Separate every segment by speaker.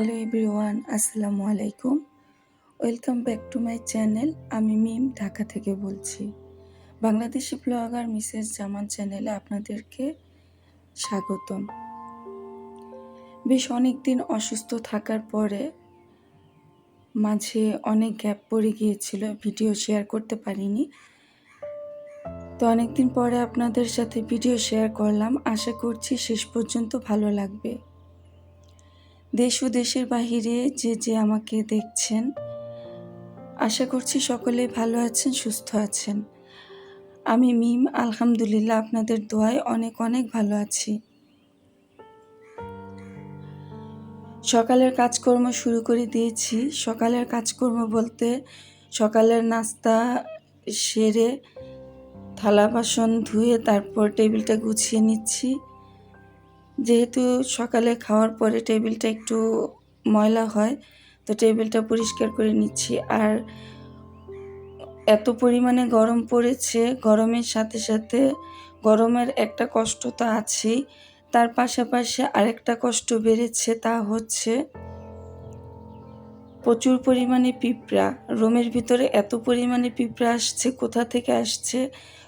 Speaker 1: Hello everyone, আসসালামু আলাইকুম। Welcome back to my channel, আমি মিম ঢাকা থেকে বলছি। বাংলাদেশি ব্লগার মিসেস জামান চ্যানেলে আপনাদেরকে স্বাগতম। বেশ অনেক দিন অসুস্থ থাকার পরে মাঝে অনেক গ্যাপ পড়ে গিয়েছিল, ভিডিও শেয়ার করতে পারিনি। তো অনেকদিন পরে আপনাদের সাথে ভিডিও শেয়ার করলাম, আশা করছি শেষ পর্যন্ত ভালো লাগবে। দেশ ও দেশের বাহিরে যে যে আমাকে দেখছেন, আশা করছি সকলে ভালো আছেন, সুস্থ আছেন। আমি মিম, আলহামদুলিল্লাহ আপনাদের দোয়ায় অনেক অনেক ভালো আছি। সকালের কাজকর্ম শুরু করে দিয়েছি। সকালের কাজকর্ম বলতে সকালের নাস্তা সেরে থালা বাসন ধুয়ে তারপর টেবিলটা গুছিয়ে নিচ্ছি। যেহেতু সকালে খাওয়ার পরে টেবিলটা একটু ময়লা হয়, তো টেবিলটা পরিষ্কার করে নিচ্ছি। আর এত পরিমাণে গরম পড়েছে, গরমের সাথে সাথে গরমের একটা কষ্ট তো আছেই। তার পাশাপাশি আরেকটা কষ্ট বেড়েছে, তা হচ্ছে প্রচুর পরিমাণে পিঁপড়া। রুমের ভিতরে এত পরিমাণে পিঁপড়া আসছে, কোথা থেকে আসছে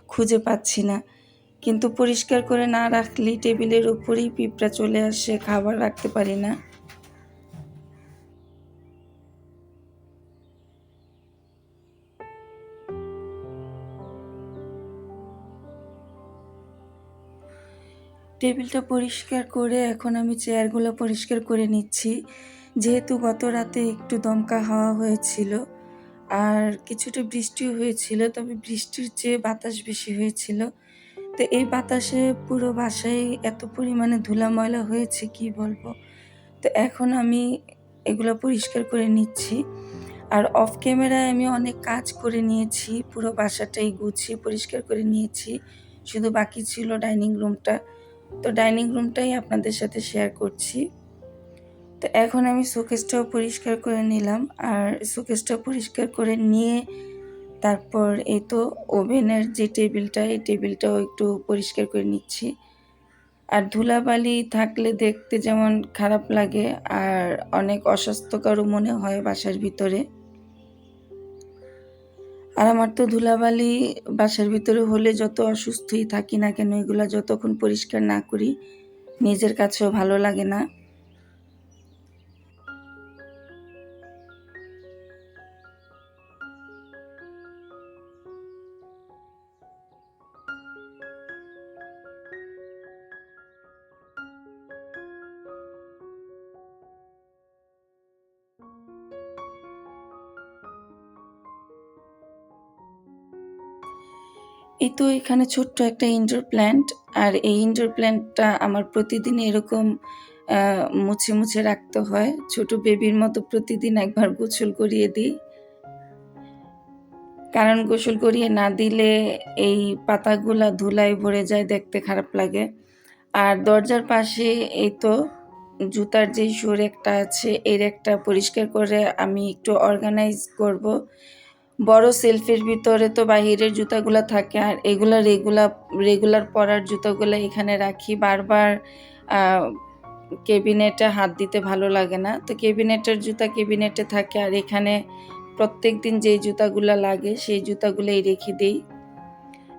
Speaker 1: খুঁজে পাচ্ছি না। কিন্তু পরিষ্কার করে না রাখলেই টেবিলের উপরেই পিঁপড়া চলে আসে, খাবার রাখতে পারি না। টেবিলটা পরিষ্কার করে এখন আমি চেয়ারগুলো পরিষ্কার করে নিচ্ছি। যেহেতু গত রাতে একটু দমকা হাওয়া হয়েছিল আর কিছুটা বৃষ্টিও হয়েছিল, তবে বৃষ্টির চেয়ে বাতাস বেশি হয়েছিল। তো এই বাতাসে পুরো বাসায় এত পরিমাণে ধুলা ময়লা হয়েছে, কি বলব? তো এখন আমি এগুলো পরিষ্কার করে নিচ্ছি। আর অফ ক্যামেরায় আমি অনেক কাজ করে নিয়েছি, পুরো বাসাটাই গুছিয়ে পরিষ্কার করে নিয়েছি। শুধু বাকি ছিল ডাইনিং রুমটা। তো ডাইনিং রুমটাই আপনাদের সাথে শেয়ার করছি। তো এখন আমি শোকেসটাও পরিষ্কার করে নিলাম। আর শোকেসটা পরিষ্কার করে নিয়ে তারপর এই তো ওভেনের যে টেবিলটা, এই টেবিলটাও একটু পরিষ্কার করে নিচ্ছি। আর ধুলাবালি থাকলে দেখতে যেমন খারাপ লাগে, আর অনেক অস্বাস্থ্যকরও মনে হয় বাসার ভিতরে। আর আমার তো ধুলাবালি বাসার ভিতরে হলে যত অসুস্থই থাকি না কেন, এগুলো যতক্ষণ পরিষ্কার না করি, নিজের কাছেও ভালো লাগে না। এই তো এখানে ছোট্ট একটা ইনডোর প্ল্যান্ট আর এই ইনডোর প্ল্যান্টটা আমার প্রতিদিন এরকম মুছে মুছে রাখতে হয়। ছোট বেবির মতো প্রতিদিন একবার গোসল করিয়ে দিই। কারণ গোসল করিয়ে না দিলে এই পাতাগুলা ধুলায় ভরে যায়, দেখতে খারাপ লাগে। আর দরজার পাশে এই তো জুতার যে সুর একটা আছে, এর একটা পরিষ্কার করে আমি একটু অর্গানাইজ করব। বড় সেলফের ভিতরে তো বাহিরের জুতাগুলো থাকে আর এগুলা রেগুলার রেগুলার পরার জুতাগুলো এখানে রাখি। বারবার কেবিনেটে হাত দিতে ভালো লাগে না। তো কেবিনেটের জুতা কেবিনেটে থাকে আর এখানে প্রত্যেক দিন যেই জুতাগুলো লাগে সেই জুতাগুলোই রেখে দিই।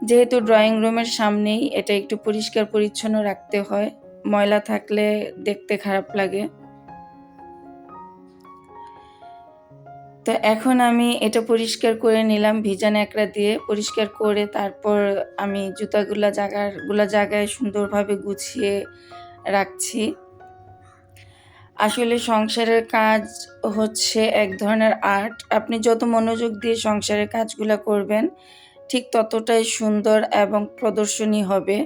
Speaker 1: যেহেতু ড্রয়িং রুমের সামনেই এটা একটু পরিষ্কার পরিচ্ছন্ন রাখতে হয়। ময়লা থাকলে দেখতে খারাপ লাগে। তো এখন আমি এটা পরিষ্কার করে নিলাম ভিজা ন্যাকড়া দিয়ে পরিষ্কার করে তারপর আমি জুতাগুলা জায়গাগুলা জায়গায় সুন্দরভাবে গুছিয়ে রাখছি। আসলে সংসারের কাজ হচ্ছে এক ধরনের আর্ট। আপনি যত মনোযোগ দিয়ে সংসারের কাজগুলো করবেন, ঠিক ততটাই সুন্দর এবং প্রদর্শনী হবে।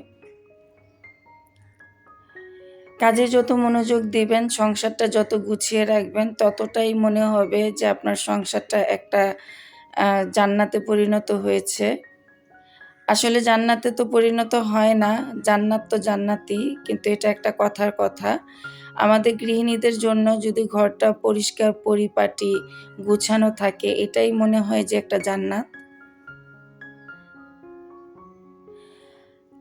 Speaker 1: কাজে যত মনোযোগ দিবেন, সংসারটা যত গুছিয়ে রাখবেন, ততটাই মনে হবে যে আপনার সংসারটা একটা জান্নাতে পরিণত হয়েছে। আসলে জান্নাতে তো পরিণত হয় না, জান্নাত তো জান্নাতি, কিন্তু এটা একটা কথার কথা। আমাদের গৃহিণীদের জন্য যদি ঘরটা পরিষ্কার, পরিপাটি, গুছানো থাকে, এটাই মনে হয় যে একটা জান্নাত।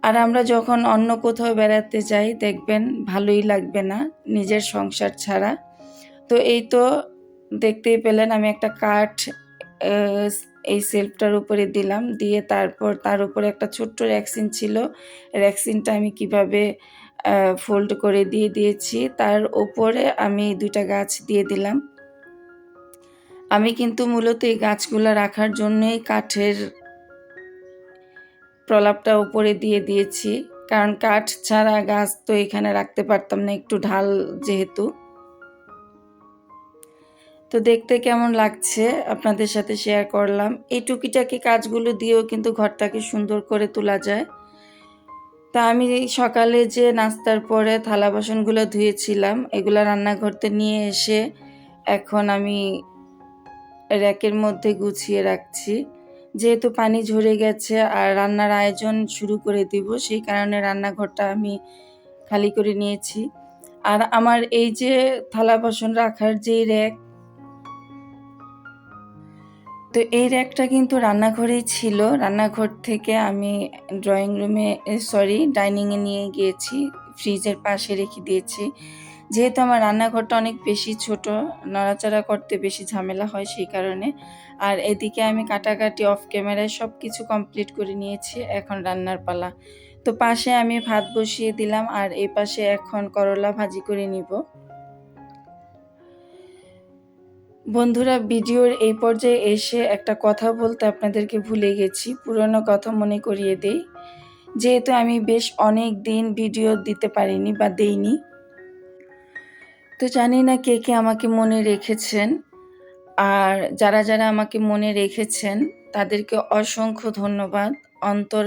Speaker 1: আর আমরা যখন অন্য কোথাও বেড়াতে যাই, দেখবেন ভালোই লাগবে না নিজের সংসার ছাড়া। তো এই তো দেখতেই পেলেন আমি একটা কাঠ এই সেলফটার উপরে দিলাম। দিয়ে তারপর তার উপরে একটা ছোট্ট র্যাক্সিন ছিল। র্যাক্সিনটা আমি কীভাবে ফোল্ড করে দিয়ে দিয়েছি, তার উপরে আমি দুইটা গাছ দিয়ে দিলাম। আমি কিন্তু মূলত এই গাছগুলো রাখার জন্যই কাঠের প্রলাপটা উপরে দিয়ে দিয়েছি, কারণ কাঠ ছাড়া গাছ তো এখানে রাখতে পারতাম না, একটু ঢাল যেহেতু। তো দেখতে কেমন লাগছে? আপনাদের সাথে শেয়ার করলাম। এই টুকিটাকি কাজগুলো দিয়েও কিন্তু ঘরটাকে সুন্দর করে তোলা যায়। তা আমি সকালে যে নাস্তার পরে থালা বাসনগুলো ধুয়েছিলাম, এগুলো রান্নাঘরতে নিয়ে এসে এখন আমি র্যাকের মধ্যে গুছিয়ে রাখছি। যেহেতু পানি ঝরে গেছে আর রান্নার আয়োজন শুরু করে দিব, সেই কারণে রান্নাঘরটা আমি খালি করে নিয়েছি। আর আমার এই যে থালা বাসন রাখার যে র্যাক, তো এই র্যাকটা কিন্তু রান্নাঘরেই ছিল। রান্নাঘর থেকে আমি ড্রয়িং রুমে সরি ডাইনিংয়ে নিয়ে গিয়েছি, ফ্রিজের পাশে রেখে দিয়েছি। যেহেতু আমার রান্নাঘরটা অনেক বেশি ছোট, নড়াচড়া করতে বেশি ঝামেলা হয় সেই কারণে। আর এদিকে আমি কাটাকাটি অফ ক্যামেরায় সব কিছু কমপ্লিট করে নিয়েছি, এখন রান্নার পালা। তো পাশে আমি ভাত বসিয়ে দিলাম, আর এই পাশে এখন করলা ভাজি করে নিব। বন্ধুরা, ভিডিওর এই পর্যায়ে এসে একটা কথা বলতে আপনাদেরকে ভুলে গেছি, পুরনো কথা মনে করিয়ে দেই। যেহেতু আমি বেশ অনেক দিন ভিডিও দিতে পারিনি বা দেইনি তো জানি না কে কে আমাকে মনে রেখেছেন। আর যারা যারা আমাকে মনে রেখেছেন, তাদেরকে অসংখ্য ধন্যবাদ। অন্তর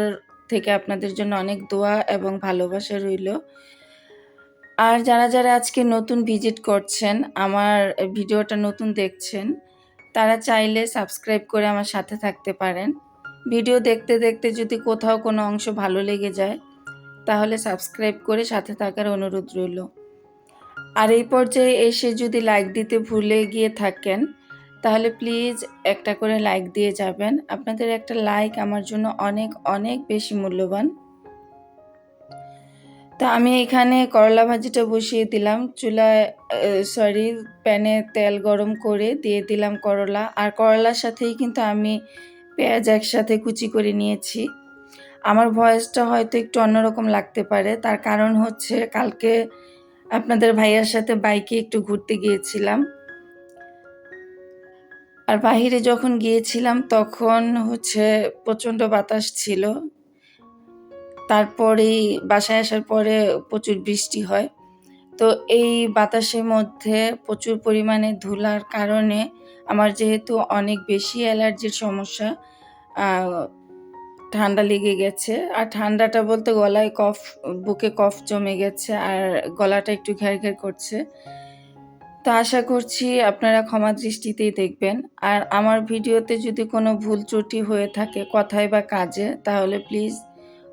Speaker 1: থেকে আপনাদের জন্য অনেক দোয়া এবং ভালোবাসা রইল। আর যারা যারা আজকে নতুন ভিজিট করছেন, আমার ভিডিওটা নতুন দেখছেন, তারা চাইলে সাবস্ক্রাইব করে আমার সাথে থাকতে পারেন। ভিডিও দেখতে দেখতে যদি কোথাও কোনো অংশ ভালো লেগে যায়, তাহলে সাবস্ক্রাইব করে সাথে থাকার অনুরোধ রইল। আর এই পর্যায়ে এসে যদি লাইক দিতে ভুলে গিয়ে থাকেন, তাহলে প্লিজ একটা করে লাইক দিয়ে যাবেন। আপনাদের একটা লাইক আমার জন্য অনেক অনেক বেশি মূল্যবান। তো আমি এখানে করলা ভাজিটা বসিয়ে দিলাম। চুলায় সরি প্যানে তেল গরম করে দিয়ে দিলাম করলা। আর করলার সাথেই কিন্তু আমি পেঁয়াজ একসাথে কুচি করে নিয়েছি। আমার ভয়েসটা হয়তো একটু অন্যরকম লাগতে পারে। তার কারণ হচ্ছে কালকে আপনাদের ভাইয়ার সাথে বাইকে একটু ঘুরতে গিয়েছিলাম। আর বাহিরে যখন গিয়েছিলাম তখন হচ্ছে প্রচণ্ড বাতাস ছিল। তারপরেই বাসায় আসার পরে প্রচুর বৃষ্টি হয়। তো এই বাতাসের মধ্যে প্রচুর পরিমাণে ধুলার কারণে আমার যেহেতু অনেক বেশি অ্যালার্জির সমস্যা ঠান্ডা লেগে গেছে। আর ঠান্ডাটা বলতে গলায় কফ, বুকে কফ জমে গেছে আর গলাটা একটু ঘ্যার ঘের করছে। তো আশা করছি আপনারা ক্ষমা দৃষ্টিতেই দেখবেন। আর আমার ভিডিওতে যদি কোনো ভুল ত্রুটি হয়ে থাকে কথায় বা কাজে, তাহলে প্লিজ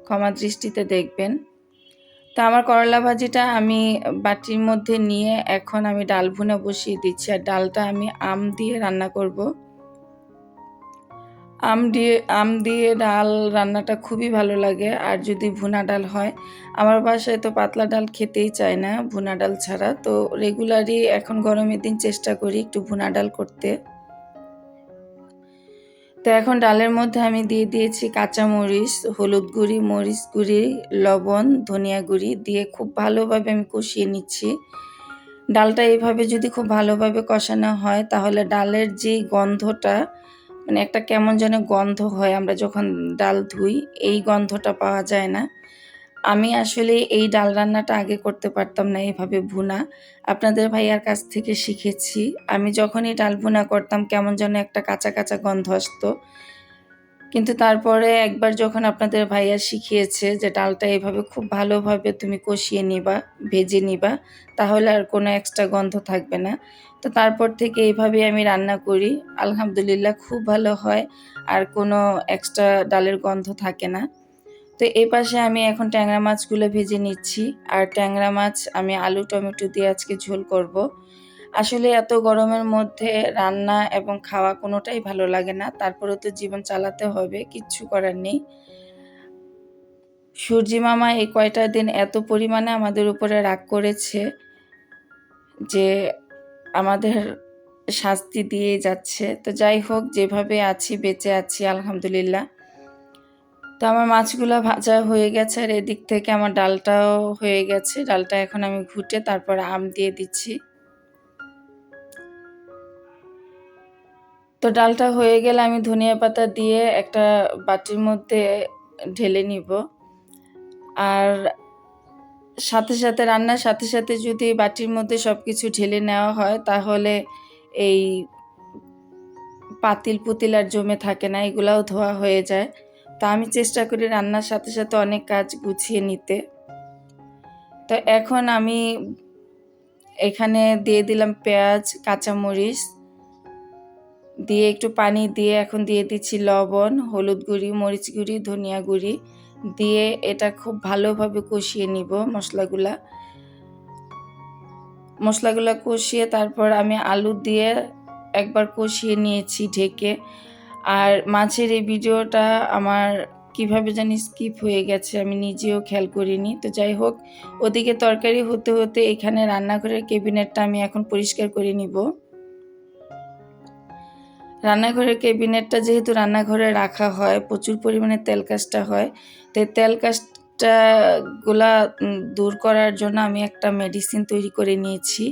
Speaker 1: ক্ষমা দৃষ্টিতে দেখবেন। তা আমার করলা ভাজিটা আমি বাটির মধ্যে নিয়ে এখন আমি ডাল ভুনা বসিয়ে দিচ্ছি। আর ডালটা আমি আম দিয়ে রান্না করব। আম দিয়ে আম দিয়ে ডাল রান্নাটা খুবই ভালো লাগে। আর যদি ভুনা ডাল হয়, আমার বাসায় তো পাতলা ডাল খেতেই চায় না ভুনা ডাল ছাড়া। তো রেগুলারই এখন গরমের দিন চেষ্টা করি একটু ভুনা ডাল করতে। তো এখন ডালের মধ্যে আমি দিয়ে দিয়েছি কাঁচা মরিচ হলুদ গুঁড়ি, মরিচ গুঁড়ি, লবণ, ধনিয়া গুঁড়ি দিয়ে খুব ভালোভাবে আমি কষিয়ে নিচ্ছি। ডালটা এইভাবে যদি খুব ভালোভাবে কষানো হয়, তাহলে ডালের যে গন্ধটা মানে একটা কেমন যেন গন্ধ হয় আমরা যখন ডাল ধুই, এই গন্ধটা পাওয়া যায় না। আমি আসলে এই ডাল রান্নাটা আগে করতে পারতাম না এভাবে ভুনা। আপনাদের ভাইয়ার কাছ থেকে শিখেছি। আমি যখনই ডাল ভুনা করতাম কেমন যেন একটা কাঁচা কাঁচা গন্ধ আসতো। কিন্তু তারপরে একবার যখন আপনাদের ভাইয়া শিখিয়েছে যে ডালটা এভাবে খুব ভালোভাবে তুমি কষিয়ে নিবা, ভেজে নিবা, তাহলে আর কোনো এক্সট্রা গন্ধ থাকবে না। তো তারপর থেকে এইভাবে আমি রান্না করি। আলহামদুলিল্লাহ খুব ভালো হয়, আর কোনো এক্সট্রা ডালের গন্ধ থাকে না। তো এই পাশে আমি এখন ট্যাংরা মাছগুলো ভেজে নিচ্ছি, আর ট্যাংরা মাছ আমি আলু, টমেটো দিয়ে আজকে ঝোল করব। আসলে এত গরমের মধ্যে রান্না এবং খাওয়া কোনোটাই ভালো লাগে না। তারপরেও তো জীবন চালাতে হবে, কিচ্ছু করার নেই। সূর্যি মামা এই কয়টা দিন এত পরিমাণে আমাদের উপরে রাগ করেছে যে আমাদের শাস্তি দিয়ে যাচ্ছে। তো যাই হোক, যেভাবে আছি, বেঁচে আছি, আলহামদুলিল্লাহ। তো আমার মাছগুলো ভাজা হয়ে গেছে আর এদিক থেকে আমার ডালটাও হয়ে গেছে। ডালটা এখন আমি ঘুটে তারপর আম দিয়ে দিচ্ছি। তো ডালটা হয়ে গেলে আমি ধনিয়া পাতা দিয়ে একটা বাটির মধ্যে ঢেলে নিব। আর সাথে সাথে রান্নার সাথে সাথে যদি বাটির মধ্যে সব কিছু ঢেলে নেওয়া হয়, তাহলে এই পাতিল পুতিল আর জমে থাকে না, এগুলাও ধোয়া হয়ে যায়। তা আমি চেষ্টা করি রান্নার সাথে সাথে অনেক কাজ গুছিয়ে নিতে। তো এখন আমি এখানে দিয়ে দিলাম পেঁয়াজ, কাঁচামরিচ দিয়ে একটু পানি দিয়ে এখন দিয়ে দিচ্ছি লবণ, হলুদ গুঁড়ি, মরিচ গুঁড়ি, ধনিয়া গুঁড়ি। দিয়ে এটা খুব ভালোভাবে কষিয়ে নিব মশলাগুলা। মশলাগুলো কষিয়ে তারপর আমি আলু দিয়ে একবার কষিয়ে নিয়েছি ঢেকে। আর মাছের এই ভিডিওটা আমার কীভাবে জানি স্কিপ হয়ে গেছে, আমি নিজেও খেয়াল করিনি। তো যাই হোক, ওদিকে তরকারি হতে হতে এখানে রান্নাঘরের কেবিনেটটা আমি এখন পরিষ্কার করে নিব। রান্নাঘরের কেবিনেটটা যেহেতু রান্নাঘরে রাখা হয়, প্রচুর পরিমাণে তেল কাজটা হয়, তো তেল কাজটা গুলা দূর করার জন্য আমি একটা মেডিসিন তৈরি করে নিয়েছি।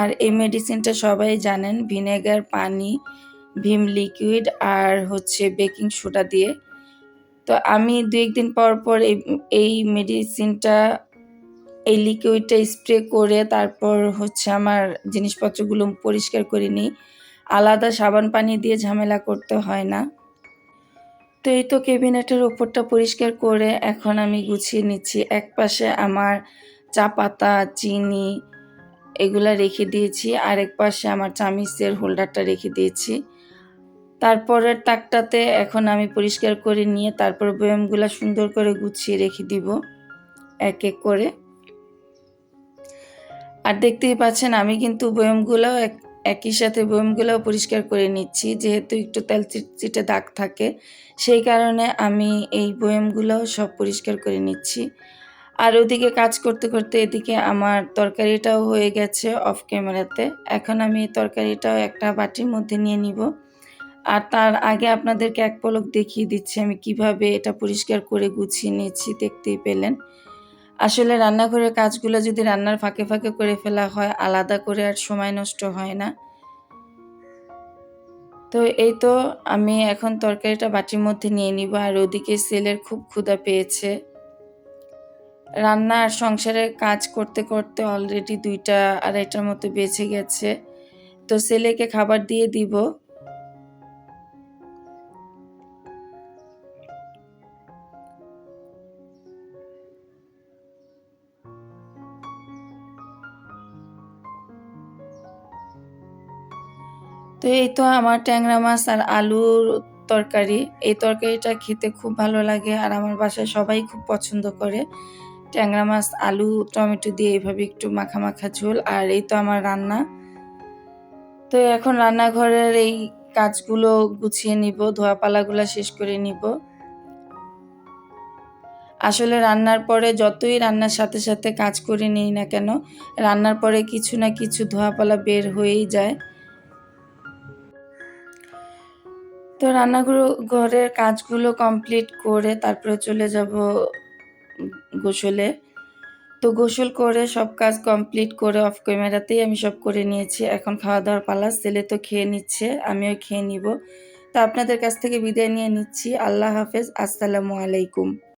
Speaker 1: আর এই মেডিসিনটা সবাই জানেন, ভিনেগার, পানি, ভিম লিকুইড আর হচ্ছে বেকিং সোডা দিয়ে। তো আমি দু একদিন পর পর এই মেডিসিনটা এই লিকুইডটা স্প্রে করে তারপর হচ্ছে আমার জিনিসপত্রগুলো পরিষ্কার করে নিই। আলাদা সাবান পানি দিয়ে ঝামেলা করতে হয় না। তো এই তো কেবিনেটের ওপরটা পরিষ্কার করে এখন আমি গুছিয়ে নিচ্ছি। এক পাশে আমার চা পাতা, চিনি এগুলা রেখে দিয়েছি। আর এক পাশে আমার চামিচের হোল্ডারটা রেখে দিয়েছি। তারপরের তাকটাতে এখন আমি পরিষ্কার করে নিয়ে তারপর বয়ামগুলো সুন্দর করে গুছিয়ে রেখে দিব। এক এক করে। আর দেখতেই পাচ্ছেন আমি কিন্তু বয়ামগুলো এক একই সাথে বয়মগুলোও পরিষ্কার করে নিচ্ছি, যেহেতু একটু তেল চিটচিটে দাগ থাকে। সেই কারণে আমি এই বয়মগুলোও সব পরিষ্কার করে নিচ্ছি। আর ওদিকে কাজ করতে করতে এদিকে আমার তরকারিটাও হয়ে গেছে অফ ক্যামেরাতে। এখন আমি তরকারিটাও একটা বাটির মধ্যে নিয়ে নিব। আর তার আগে আপনাদেরকে এক পলক দেখিয়ে দিচ্ছি, আমি কীভাবে এটা পরিষ্কার করে গুছিয়ে নিয়েছি দেখতেই পেলেন। আসলে রান্নাঘরের কাজগুলো যদি রান্নার ফাঁকে ফাঁকে করে ফেলা হয়, আলাদা করে আর সময় নষ্ট হয় না। তো এই তো আমি এখন তরকারিটা বাটির মধ্যে নিয়ে নিব, আর ওদিকে সেলের খুব ক্ষুধা পেয়েছে। রান্না আর সংসারের কাজ করতে করতে অলরেডি দুইটা আড়াইটার মতো বেঁচে গেছে। তো সেলেকে খাবার দিয়ে দিব। তো এই তো আমার ট্যাংরা মাছ আর আলুর তরকারি। এই তরকারিটা খেতে খুব ভালো লাগে আর আমার বাসায় সবাই খুব পছন্দ করে। ট্যাংরা মাছ, আলু, টমেটো দিয়ে এইভাবে একটু মাখা মাখা ঝোল আর এই তো আমার রান্না। তো এখন রান্নাঘরের এই কাজগুলো গুছিয়ে নিব, ধোয়াপালাগুলো শেষ করে নিব। আসলে রান্নার পরে যতই রান্নার সাথে সাথে কাজ করে নিই না কেন, রান্নার পরে কিছু না কিছু ধোয়াপালা বের হয়েই যায়। তো রান্নাগুলো ঘরের কাজগুলো কমপ্লিট করে তারপরে চলে যাব গোসলে। তো গোসল করে সব কাজ কমপ্লিট করে অফ ক্যামেরাতেই আমি সব করে নিয়েছি। এখন খাওয়া দাওয়ার পালা, ছেলে তো খেয়ে নিচ্ছে, আমিও খেয়ে নিব। তা আপনাদের কাছ থেকে বিদায় নিয়ে নিচ্ছি। আল্লাহ হাফেজ, আসসালামু আলাইকুম।